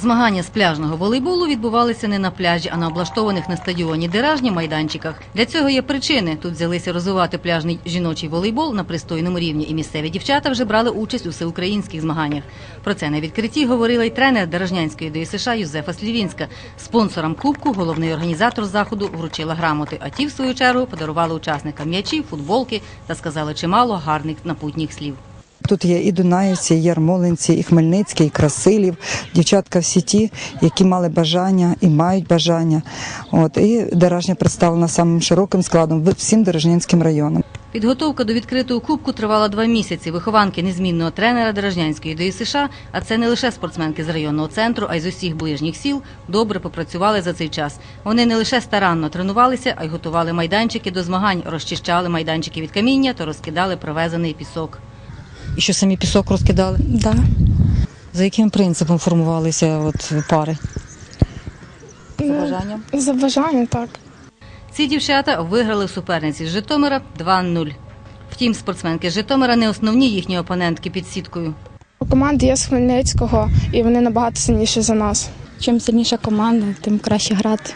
Змагання з пляжного волейболу відбувалися не на пляжі, а на облаштованих на стадіоні Деражні майданчиках. Для цього є причини. Тут взялися розвивати пляжний жіночий волейбол на пристойному рівні, і місцеві дівчата вже брали участь у всеукраїнських змаганнях. Про це на відкритті говорила й тренер Дорожнянської ДЮСШ Юзефа Слівінська. Спонсорам кубку головний організатор заходу вручила грамоти, а ті, в свою чергу, подарували учасникам м'ячі, футболки та сказали чимало гарних напутніх слів. Тут є і Дунаївці, і Ярмолинці, і Хмельницький, і Красилів, дівчатка всі ті, які мали бажання і мають бажання. От і Деражня представлена самим широким складом всім Дорожнянським районам. Підготовка до відкритого кубку тривала два місяці. Вихованки незмінного тренера Дорожнянської ДЮСШ, а це не лише спортсменки з районного центру, а й з усіх ближніх сіл, добре попрацювали за цей час. Вони не лише старанно тренувалися, а й готували майданчики до змагань, розчищали майданчики від каміння та розкидали привезений пісок. І що самі пісок розкидали? Да. За яким принципом формувалися от пари? За бажанням? За бажанням, так. Ці дівчата виграли в суперниці з Житомира 2-0. Втім, спортсменки з Житомира не основні їхні опонентки під сіткою. Команда є з Хмельницького, і вони набагато сильніші за нас. Чим сильніша команда, тим краще грати.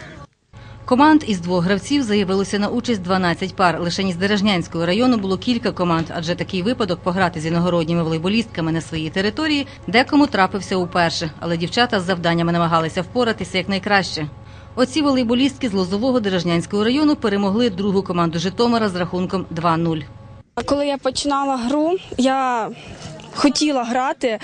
Команд із двох гравців заявилося на участь 12 пар. Лише із Дережнянського району було кілька команд, адже такий випадок пограти з іногородніми волейболістками на своїй території декому трапився уперше, але дівчата з завданнями намагалися впоратися якнайкраще. Оці волейболістки з Лозового Дережнянського району перемогли другу команду Житомира з рахунком 2-0. Коли я починала гру, я хотіла грати.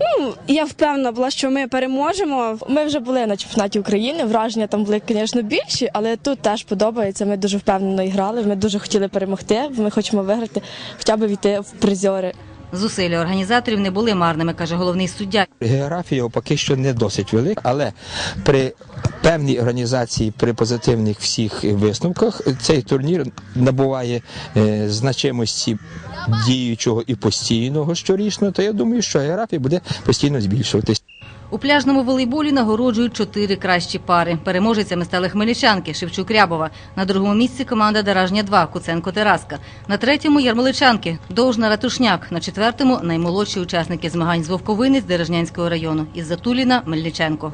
Ну, я впевнена була, що ми переможемо. Ми вже були на чемпіонаті України. Враження там були, звісно, більші, але тут теж подобається. Ми дуже впевнено грали. Ми дуже хотіли перемогти. Ми хочемо виграти, хоча б війти в призери. Зусилля організаторів не були марними, каже головний суддя. Географія поки що не досить велика, але при певній організації, при позитивних всіх висновках, цей турнір набуває е, значимості діючого і постійного щорічно. То я думаю, що географія буде постійно збільшуватись. У пляжному волейболі нагороджують чотири кращі пари. Переможецями стали хмельничанки Шевчук Рябова. На другому місці команда Даражня 2 Куценко Тераска. На третьому ярмоличанки Довжна Ратушняк. На четвертому наймолодші учасники змагань з Вовковини з Дережнянського району із Затуліна Мельниченко.